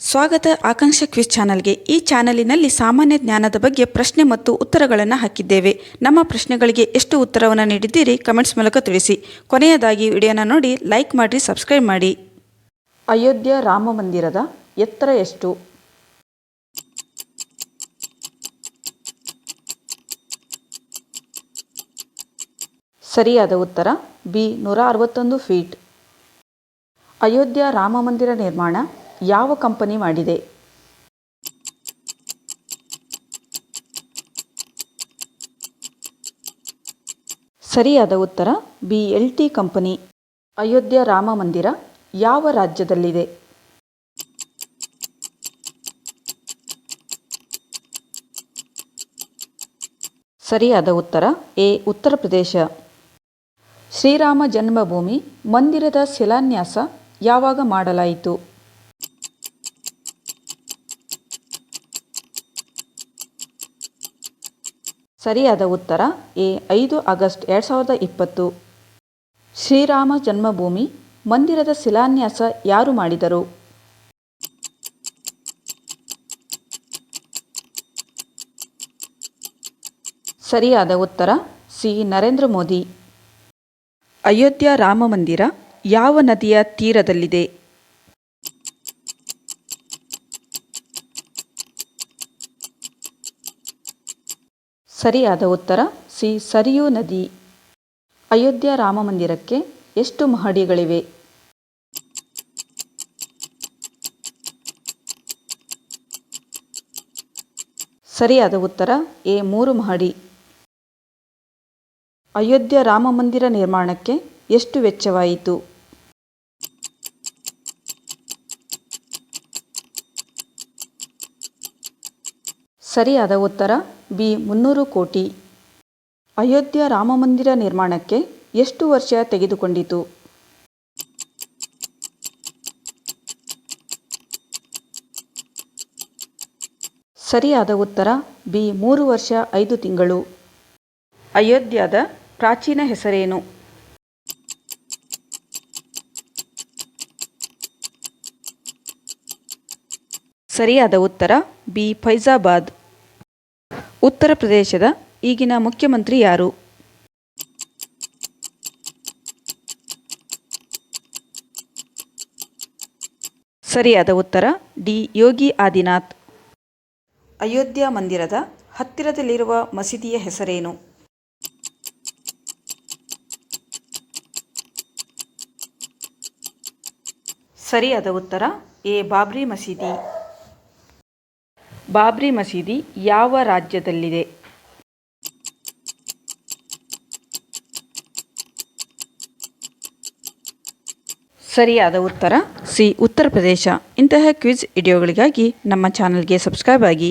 ಸ್ವಾಗತ ಆಕಾಂಕ್ಷ ಕ್ವಿಜ್ ಚಾನಲ್ಗೆ ಈ ಚಾನಲಿನಲ್ಲಿ ಸಾಮಾನ್ಯ ಜ್ಞಾನದ ಬಗ್ಗೆ ಪ್ರಶ್ನೆ ಮತ್ತು ಉತ್ತರಗಳನ್ನು ಹಾಕಿದ್ದೇವೆ. ನಮ್ಮ ಪ್ರಶ್ನೆಗಳಿಗೆ ಎಷ್ಟು ಉತ್ತರವನ್ನು ನೀಡಿದ್ದೀರಿ ಕಮೆಂಟ್ಸ್ ಮೂಲಕ ತಿಳಿಸಿ. ಕೊನೆಯದಾಗಿ ವಿಡಿಯೋನ ನೋಡಿ, ಲೈಕ್ ಮಾಡಿ, ಸಬ್ಸ್ಕ್ರೈಬ್ ಮಾಡಿ. ಅಯೋಧ್ಯ ರಾಮ ಮಂದಿರದ ಎತ್ತರ ಎಷ್ಟು? ಸರಿಯಾದ ಉತ್ತರ, ಬಿ ನೂರ ಅರವತ್ತೊಂದು ಫೀಟ್. ಅಯೋಧ್ಯ ರಾಮ ಮಂದಿರ ನಿರ್ಮಾಣ ಯಾವ ಕಂಪನಿ ಮಾಡಿದೆ? ಸರಿಯಾದ ಉತ್ತರ B L T company. Ayodhya Rama Mandir, ಯಾವ ರಾಜ್ಯದಲ್ಲಿದೆ? ಸರಿಯಾದ ಉತ್ತರ, ಎ, ಉತ್ತರ ಪ್ರದೇಶ. ಶ್ರೀರಾಮ ಜನ್ಮಭೂಮಿ, ಮಂದಿರದ ಶಿಲಾನ್ಯಾಸ ಯಾವಾಗ ಮಾಡಲಾಯಿತು? ಸರಿಯಾದ ಉತ್ತರ ಎ, ಐದು ಆಗಸ್ಟ್ ಎರಡು ಸಾವಿರದ ಇಪ್ಪತ್ತು. ಶ್ರೀರಾಮ ಜನ್ಮಭೂಮಿ, ಮಂದಿರದ ಶಿಲಾನ್ಯಾಸ ಯಾರು ಮಾಡಿದರು? ಸರಿಯಾದ ಉತ್ತರ ಸಿ, ನರೇಂದ್ರ ಮೋದಿ. ಅಯೋಧ್ಯ ರಾಮ ಮಂದಿರ ಯಾವ ನದಿಯ ತೀರದಲ್ಲಿದೆ? ಸರಿಯಾದ ಉತ್ತರ, ಸಿ. ಸರಿಯೂ ನದಿ. ಅಯೋಧ್ಯ ರಾಮ ಮಂದಿರಕ್ಕೆ ಎಷ್ಟು ಮಹಡಿಗಳಿವೆ? ಸರಿಯಾದ ಉತ್ತರ, ಎ. ಮೂರು ಮಹಡಿ. ಅಯೋಧ್ಯ ರಾಮ ಮಂದಿರ ನಿರ್ಮಾಣಕ್ಕೆ ಎಷ್ಟು ವೆಚ್ಚವಾಯಿತು? ಸರಿಯಾದ ಉತ್ತರ ಬಿ ಮುನ್ನೂರು ಕೋಟಿ. ಅಯೋಧ್ಯ ರಾಮಮಂದಿರ ನಿರ್ಮಾಣಕ್ಕೆ ಎಷ್ಟು ವರ್ಷ ತೆಗೆದುಕೊಂಡಿತು? ಸರಿಯಾದ ಉತ್ತರ ಬಿ ಮೂರು ವರ್ಷ ಐದು ತಿಂಗಳು. ಅಯೋಧ್ಯದ ಪ್ರಾಚೀನ ಹೆಸರೇನು? ಸರಿಯಾದ ಉತ್ತರ ಬಿ ಫೈಜಾಬಾದ್. ಉತ್ತರ ಪ್ರದೇಶದ ಈಗಿನ ಮುಖ್ಯಮಂತ್ರಿ ಯಾರು? ಸರಿಯಾದ ಉತ್ತರ, ಡಿ. ಯೋಗಿ ಆದಿನಾಥ್. ಅಯೋಧ್ಯ ಮಂದಿರದ ಹತ್ತಿರದಲ್ಲಿರುವ ಮಸೀದಿಯ ಹೆಸರೇನು? ಸರಿಯಾದ ಉತ್ತರ, ಎ. ಬಾಬ್ರಿ ಮಸೀದಿ. ಬಾಬ್ರಿ ಮಸೀದಿ ಯಾವ ರಾಜ್ಯದಲ್ಲಿದೆ? ಸರಿಯಾದ ಉತ್ತರ, ಸಿ, ಉತ್ತರ ಪ್ರದೇಶ. ಇಂತಹ ಕ್ವಿಜ್ ವಿಡಿಯೋಗಳಿಗಾಗಿ ನಮ್ಮ ಚಾನಲ್ಗೆ ಸಬ್ಸ್ಕ್ರೈಬ್ ಆಗಿ.